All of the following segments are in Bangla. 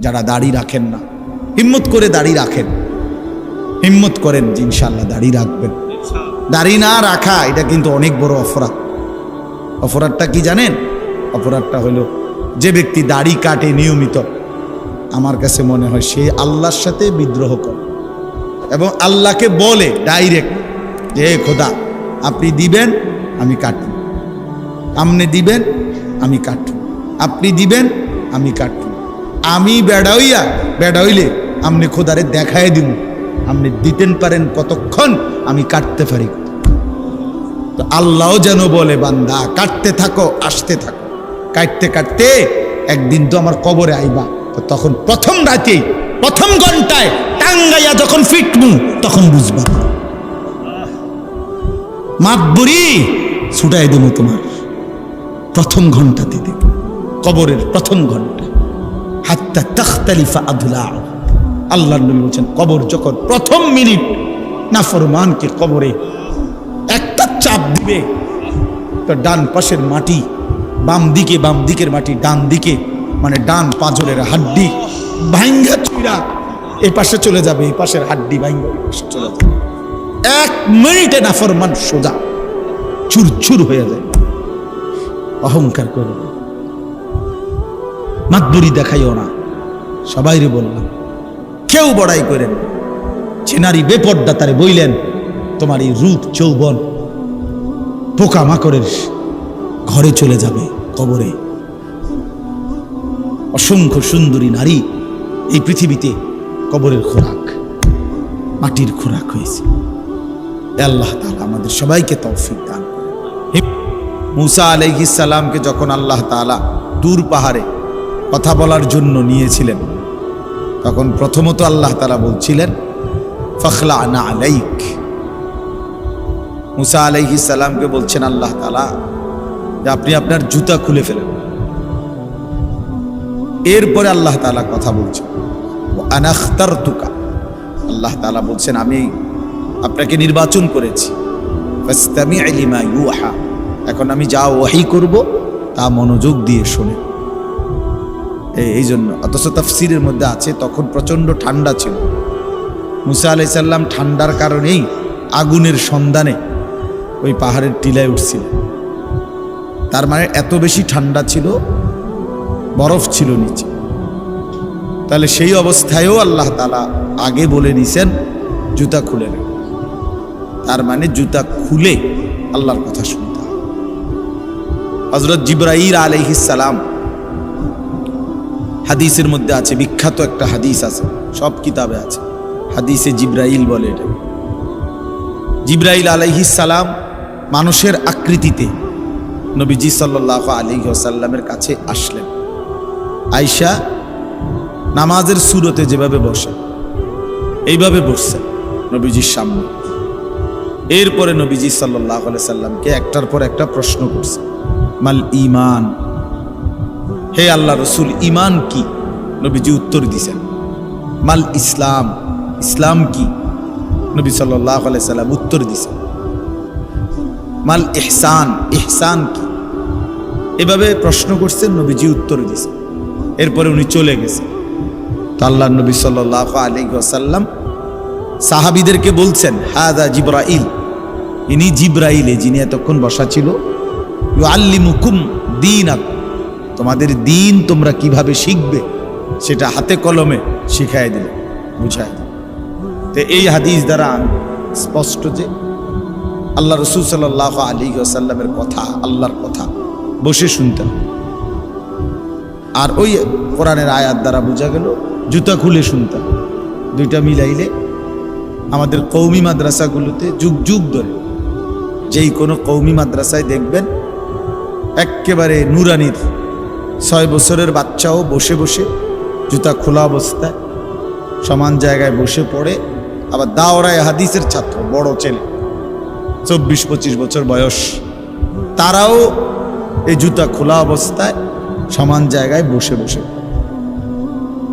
যারা দাড়ি রাখেন না। হিম্মত করে দাড়ি রাখেন। হিম্মত করেন যে ইনশাল্লাহ দাড়ি রাখবেন। দাড়ি না রাখা, এটা কিন্তু অনেক বড় অপরাধ। অপরাধটা কি জানেন? অপরাধটা হলো যে ব্যক্তি দাড়ি কাটে নিয়মিত, আমার কাছে মনে হয় সে আল্লাহর সাথে বিদ্রোহ করে এবং আল্লাহকে বলে ডাইরেক্ট যে "হে খোদা, আপনি দিবেন, আমি কাটব। আপনি দিবেন, আমি কাটব। আপনি দিবেন, আমি কাটব। আমি বেড়াইয়া, বেড়াইলে আপনি খোদারে দেখায় দিব আপনি দিতেন পারেন কতক্ষণ, আমি কাটতে পারি। তো আল্লাহ যেন বলে, বান্দা, কাটতে থাকো, আসতে থাকো। কাটতে কাটতে একদিন তো আমার কবরে আইবা। তো তখন প্রথম রাতেই প্রথম ঘন্টায় টাঙ্গাইয়া যখন ফিটমু, তখন বুঝবা। মাতবুরি ছুটাই দেবো তোমার। প্রথম ঘন্টাতে দেব কবরের প্রথম ঘণ্টা। হাত্তা তখতালিফা আদুলা আল্লাহ নবী বলছেন, কবর যখন প্রথম মিনিট নাফরমানকে কবরে একটা চাপ দিবে, তো ডান পাশের মাটি, বাম দিকে, বাম দিকের মাটি, ডান দিকে মানে ডান পাঁজরের হাড্ডি ভাঙ্গা চুইরা এই পাশে চলে যাবে এই পাশের হাড্ডি পাশে চলে যাবে। এক মিনিটে নাফরমান সোজা চুর চুর হয়ে যায়। অহংকার করো। না। মাতবুরি দেখাইও না। সবাইরে বললাম, কেউ বড়াই করেন না। যে নারী বেপর্দা তারে বইলেন, তোমার এই রূপ যৌবন পোকামাকড়ের ঘরে চলে যাবে কবরে। অসংখ্য সুন্দরী নারী এই পৃথিবীতে কবরের খোরাক, মাটির খোরাক হয়েছে। আল্লাহ তাআলা আমাদের সবাইকে তৌফিক দান মুসা আলাইহিস সালামকে যখন আল্লাহ তাআলা দূর পাহাড়ে কথা বলার জন্য নিয়েছিলেন। তখন প্রথমত আল্লাহ তাআলা বলছিলেন ফখলা আনা আলাইক। মুসা আলাইহিস সালামকে বলছেন আল্লাহ তালা যে আপনি আপনার জুতা খুলে ফেলেন। এরপরে আল্লাহ তাআলা কথা বলছেন আনাখতার তুকা আল্লাহ তাআলা বলছেন, আমি আপনাকে নির্বাচন করেছি। এখন আমি যা ওয়াহি করব, তা মনোযোগ দিয়ে শুনে এই জন্য। অথচ তাফসিরের মধ্যে আছে, তখন প্রচণ্ড ঠান্ডা ছিল। মুসা আলাই সাল্লাম ঠান্ডার কারণেই আগুনের সন্ধানে ওই পাহাড়ের টিলায় উঠছিলেন তার মানে এত বেশি ঠান্ডা ছিল, বরফ ছিল নিচে। তাহলে সেই অবস্থায়ও আল্লাহ তালা আগে বলে নিছেন, জুতা খুলে নেন। তার মানে জুতা খুলে আল্লাহর কথা শুনতে হজরত জিব্রাইল আলাইহিস সালাম হাদিসের মধ্যে আছে, বিখ্যাত একটা হাদিস আছে, সব কিতাবে আছে। হাদিসে জিব্রাইল বলে এটা। জিব্রাইল সালাম মানুষের আকৃতিতে নবীজি সাল্লাহ আলী সাল্লামের কাছে আসলেন। আয়শা নামাজের সুরতে যেভাবে বসে, এইভাবে বসছেন নবীজির সামনে। এরপরে নবীজি সাল্লাহ সাল্লামকে একটার পর একটা প্রশ্ন করছে, মাল ইমান হে আল্লাহ রসুল ইমান কি? নবীজি উত্তর দিছেন, মাল ইসলাম ইসলাম কি? নবী সাল্লাহ সাল্লাম উত্তর দিছেন, মাল ইহসান ইহসান কি? এভাবে প্রশ্ন করছেন, নবীজি উত্তর দিছেন, এরপরে উনি চলে গেছেন। তো আল্লাহ নবী সাল্লাহ আলী আসাল্লাম সাহাবিদেরকে বলছেন হাদা জিব্রাইল। ইনি জিব্রাইলে, যিনি এতক্ষণ বসা ছিল আল্লিমুকুম দিন তোমাদের দিন তোমরা কীভাবে শিখবে, সেটা হাতে কলমে শিখাই দিলে, বুঝাই দিলে। তো এই হাদিস দ্বারা স্পষ্ট যে আল্লাহ রসুল সাল্লাহ আলী আসাল্লামের কথা, আল্লাহর কথা বসে শুনতেন আর ওই কোরআনের আয়াত দ্বারা বোঝা গেল, জুতা খুলে শুনতাম দুইটা মিলাইলে আমাদের কৌমি মাদ্রাসাগুলোতে যুগ যুগ ধরে যেই কোনো কৌমি মাদ্রাসায় দেখবেন একেবারে নুরানির ছয় বছরের বাচ্চাও বসে বসে জুতা খোলা অবস্থায় সমান জায়গায় বসে পড়ে। আবার দাওরায় হাদিসের ছাত্র, বড় ছেলে, চব্বিশ পঁচিশ বছর বয়স। তারাও এই জুতা খোলা অবস্থায় সমান জায়গায় বসে বসে।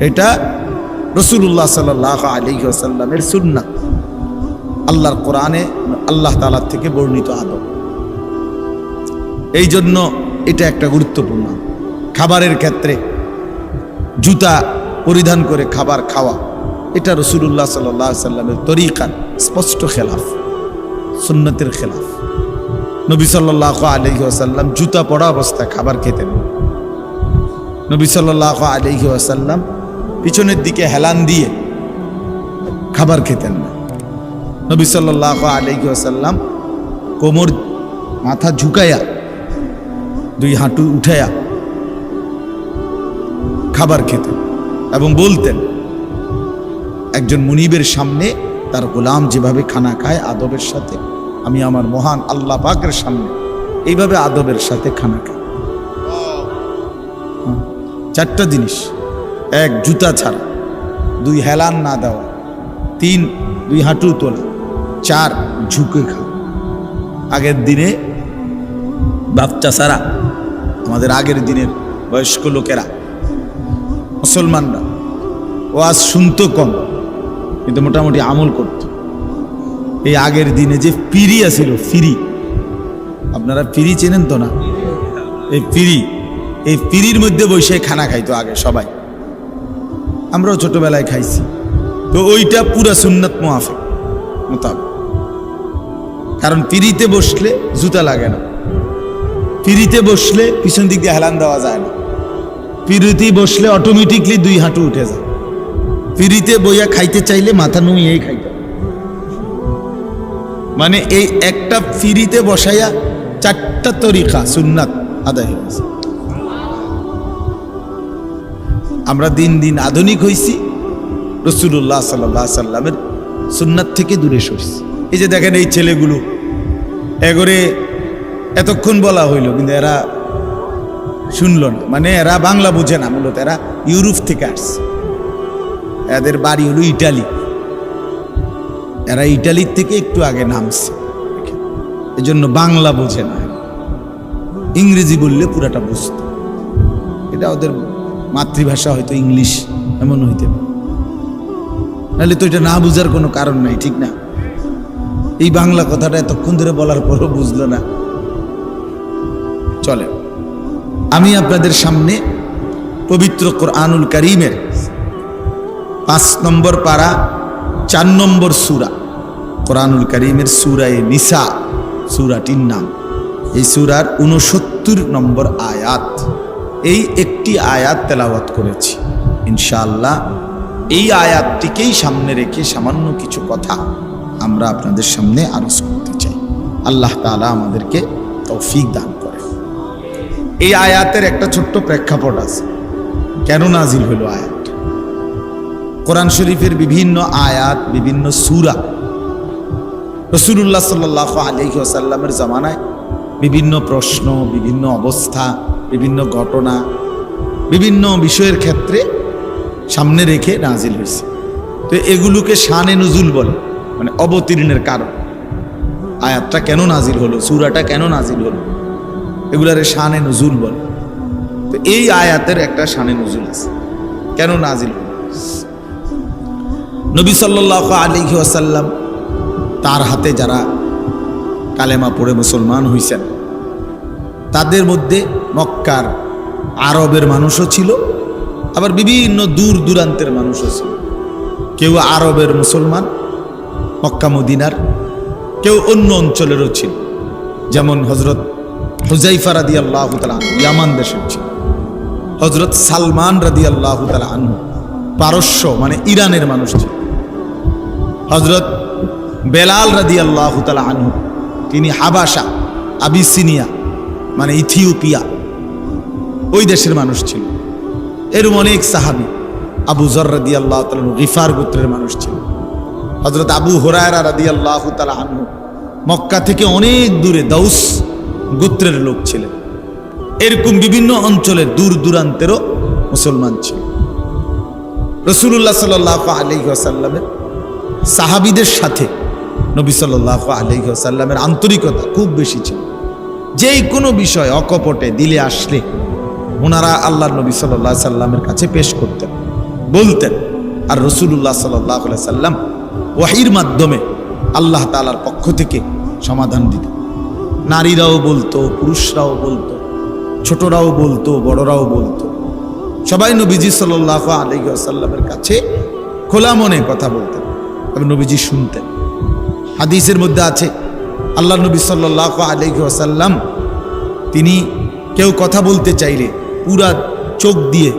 এটা রসুল্লাহ সাল্লাহ আলী আসাল্লামের সুন্না আল্লাহর কোরআনে আল্লাহ তালার থেকে বর্ণিত আদব। এই জন্য এটা একটা গুরুত্বপূর্ণ খাবারের ক্ষেত্রে জুতা পরিধান করে খাবার খাওয়া, এটা রসুল্লাহ সাল্লাহ সাল্লামের তরিকার স্পষ্ট খেলাফ, সুন্নতের খেলাফ নবী সাল্লাহ আলহি আসাল্লাম জুতা পড়া অবস্থায় খাবার খেতেন। নবী সাল্লাহ আলহি আসাল্লাম পিছনের দিকে হেলান দিয়ে খাবার খেতেন না নবী সাল্লাহ আলহি আসাল্লাম কোমর মাথা ঝুঁকাইয়া দুই হাঁটু উঠাইয়া খাবার খেতেন এবং বলতেন একজন মুনিবের সামনে তার গোলাম যেভাবে খানা খায় আদবের সাথে আমি আমার মহান আল্লাহ পাকের সামনে এইভাবে আদবের সাথে খানা খাই। হ্যাঁ, চারটা জিনিস। এক জুতা ছাড়া। দুই হেলান না দেওয়া। তিন দুই হাঁটু তোলা। চার ঝুঁকে খাওয়া। আগের দিনে বাচ্চা সারা আমাদের আগের দিনের বয়স্ক লোকেরা মুসলমানরা। ওয়াজ শুনতো কম, কিন্তু মোটামুটি আমল করত। এই আগের দিনে যে ফিরি আছিল, ফিরি। আপনারা ফিরি চেনেন তো না? এই ফিরি, এই ফিরির মধ্যে বসে খানা খাইতো আগে সবাই। আমরাও ছোটবেলায় খাইছি। তো ওইটা পুরা সুন্নত মোয়াফেক মোতাবেক। কারণ ফিরিতে বসলে জুতা লাগে না। ফিরিতে বসলে পিছন দিক দিয়ে হেলান দেওয়া যায় না। ফিরিতে বসলে অটোমেটিকলি দুই হাঁটু উঠে যায়। ফিরিতে বইয়া খাইতে চাইলে মাথা নুইয়েই খাইতে মানে এই একটা ফিরিতে বসাইয়া চারটা তরিকা সুন্নাত আদায় হয়ে গেছে। আমরা দিন দিন আধুনিক হইছি রসুল্লাহ সাল্লাহ সাল্লামের সুন্নাত থেকে দূরে সরছি। এই যে দেখেন এই ছেলেগুলো, এগরে এতক্ষণ বলা হইল, কিন্তু এরা শুনলো না। মানে এরা বাংলা বোঝে না, মূলত এরা ইউরোপ থেকে আসছে। এদের বাড়ি হলো ইটালি। এরা ইটালির থেকে একটু আগে নামছে। এজন্য বাংলা বোঝে না। ইংরেজি বললে পুরাটা বুঝতো। এটা ওদের মাতৃভাষা, হয়তো ইংলিশ, এমন হইতে নাহলে তো এটা না বুঝার কোনো কারণ নাই, ঠিক না? এই বাংলা কথাটা এতক্ষণ ধরে বলার পরও বুঝলো না। চলে আমি আপনাদের সামনে পবিত্র কোরআনুল করিমের পাঁচ নম্বর পারা, চার নম্বর সুরা, কোরআনুল করিমের সুরায় নিসা, সুরাটির নাম। এই সুরার উনসত্তর নম্বর আয়াত। এই একটি আয়াত তেলাওয়াত করেছি। ইনশাআল্লাহ এই আয়াতটিকেই সামনে রেখে সামান্য কিছু কথা আমরা আপনাদের সামনে আলোচ করতে চাই। আল্লাহ তাআলা আমাদেরকে তৌফিক দান এই আয়াতের একটা ছোট্ট প্রেক্ষাপট আছে। কেন নাজিল হলো আয়াত? কোরআন শরীফের বিভিন্ন আয়াত, বিভিন্ন সুরা রসুল্লাহ সাল্লাহ আলহি আসাল্লামের জামানায় বিভিন্ন প্রশ্ন, বিভিন্ন অবস্থা, বিভিন্ন ঘটনা, বিভিন্ন বিষয়ের ক্ষেত্রে সামনে রেখে নাজিল হয়েছে। তো এগুলোকে শানে নজুল বলে মানে অবতীর্ণের কারণ। আয়াতটা কেন নাজিল হলো, সুরাটা কেন নাজিল হলো? এগুলারে শানে নজুল বলে। তো এই আয়াতের একটা শানে নজুল আছে। কেন নাজিল নবী সাল্লাহ আলিহি আসাল্লাম তার হাতে যারা কালেমা পড়ে মুসলমান হইছেন, তাদের মধ্যে মক্কার আরবের মানুষও ছিল, আবার বিভিন্ন দূর দূরান্তের মানুষও ছিল। কেউ আরবের মুসলমান, মক্কা মদিনার, কেউ অন্য অঞ্চলেরও ছিল। যেমন হজরত হুজাইফা রাদি আল্লাহ তালা ইয়ামান দেশের ছিল। হজরত সালমান রাদি আল্লাহ তালা পারস্য মানে ইরানের মানুষ ছিল। হজরত বেলাল রাদি আল্লাহ আনহু, তিনি হাবাসা, আবিসিনিয়া মানে ইথিওপিয়া, ওই দেশের মানুষ ছিল। এরম অনেক সাহাবি, আবু জর রাদি আল্লাহ তালা রিফার গোত্রের মানুষ ছিল। হজরত আবু হোরায়রা রাদি আল্লাহ তালা আনহু, মক্কা থেকে অনেক দূরে, দাউস গোত্রের লোক ছিলেন। এরকম বিভিন্ন অঞ্চলের দূর দূরান্তেরও মুসলমান ছিল। রসুল্লাহ সাল আলহিহাসাল্লামের সাহাবিদের সাথে নবী সাল আলহিহাসাল্লামের আন্তরিকতা খুব বেশি ছিল। যেই কোনো বিষয় অকপটে দিলে আসলে ওনারা আল্লাহ নবী সাল্লাহ সাল্লামের কাছে পেশ করতেন, বলতেন, আর রসুল্লাহ সাল্লাহ সাল্লাম ওয়াহির মাধ্যমে আল্লাহ তালার পক্ষ থেকে সমাধান দিত নারীরাও বলতো, পুরুষরাও বলতো, ছোটরাও বলতো, বড়রাও বলতো। সবাই নবীজি সাল্লাহ আলী কাছে খোলা মনে কথা বলতেন এবং নবীজি শুনতেন। হাদিসের মধ্যে আছে আল্লাহ নবী সাল্লাহ আলী আসাল্লাম তিনি কেউ কথা বলতে চাইলে পুরা চোখ দিয়ে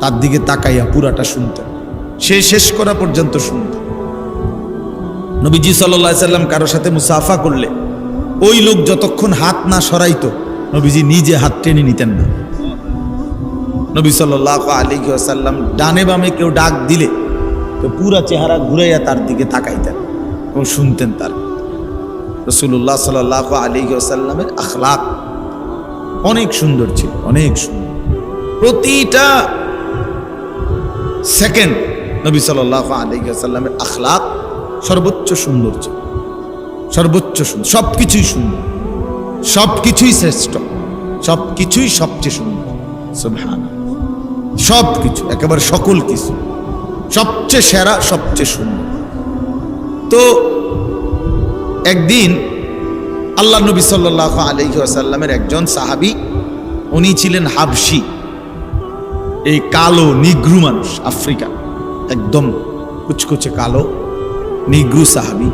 তার দিকে তাকাইয়া পুরাটা শুনতেন। সে শেষ করা পর্যন্ত শুনতেন। নবীজি সাল্লাহ সাল্লাম কারোর সাথে মুসাফা করলে ওই লোক যতক্ষণ হাত না সরাইত, নবীজি নিজে হাত টেনে নিতেন না। নবী সাল্লাহ আলী সাল্লাম ডানে বামে কেউ ডাক দিলে, তো পুরা চেহারা ঘুরাইয়া তার দিকে তাকাইতেন এবং শুনতেন তার। রসুল্লাহ সাল্লাহ আলী সাল্লামের আখলাক অনেক সুন্দর ছিল, অনেক সুন্দর। প্রতিটা সেকেন্ড নবী সাল্লাহ আলী সাল্লামের আখলাক সর্বোচ্চ সুন্দর ছিল। সর্বোচ্চ সুন্দর সব কিছুই সুন্দর সব কিছুই শ্রেষ্ঠ। সব কিছুই সবচেয়ে সুন্দর সুবহান সব কিছু একেবারে সকল কিছু। সবচেয়ে সেরা, সবচেয়ে সুন্দর তো একদিন আল্লাহ নবী সাল্লাহ আলহি আসাল্লামের একজন সাহাবি, উনি ছিলেন হাবসি এই কালো নিগ্রু মানুষ আফ্রিকা একদম কুচকুচে কালো, নিগ্রু সাহাবি।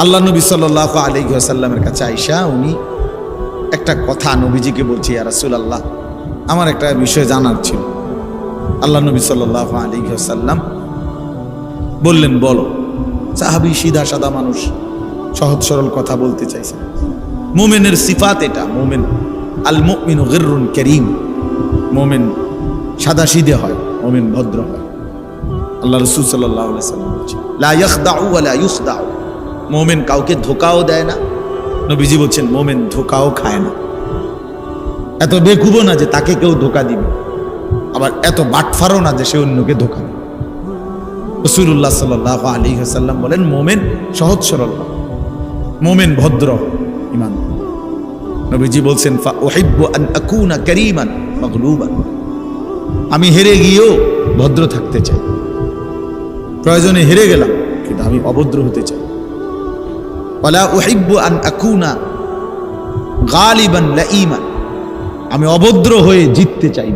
আল্লাহ নবী সাল্লাহ আলহি আসাল্লামের কাছে আইসা উনি একটা কথা নবীজিকে বলছি আর রাসুল আল্লাহ আমার একটা বিষয় জানার ছিল। আল্লাহ নবী সাল্লাহ আলী সাল্লাম বললেন, বলো, সাহাবি সিধা সাদা মানুষ, সহজ সরল কথা বলতে চাইছে। মোমেনের সিফাত এটা, মোমেন আল মুমিন করিম, মোমেন সাদা সিধে হয়, মোমেন ভদ্র হয়। আল্লাহ রসুল সাল্লাহ সাল্লাম বলছে লা ইয়াখদাউ ওয়া লা ইউখদাউ। মোমেন কাউকে ধোকাও দেয় না। নবীজি বলছেন, মোমেন ধোকাও খায় না। এত বেকুবো না যে তাকে কেউ ধোকা দিবে। আবার এত বাটফারও না যে সে অন্যকে ধোকা দিবে। রসুল্লাহ সাল্লাহ আলী সাল্লাম বলেন, মোমেন সহজ সরল মোমেন ভদ্র, ইমান। নবীজি বলছেন, "ফা উহিব্বু আন আকুনা কারীমান আমি হেরে গিয়েও ভদ্র থাকতে চাই। প্রয়োজনে হেরে গেলাম, কিন্তু আমি অভদ্র হতে চাই। ওয়ালা উহিব্বু আন আকুনা গালিবান লাঈমান আমি অভদ্র হয়ে জিততে চাই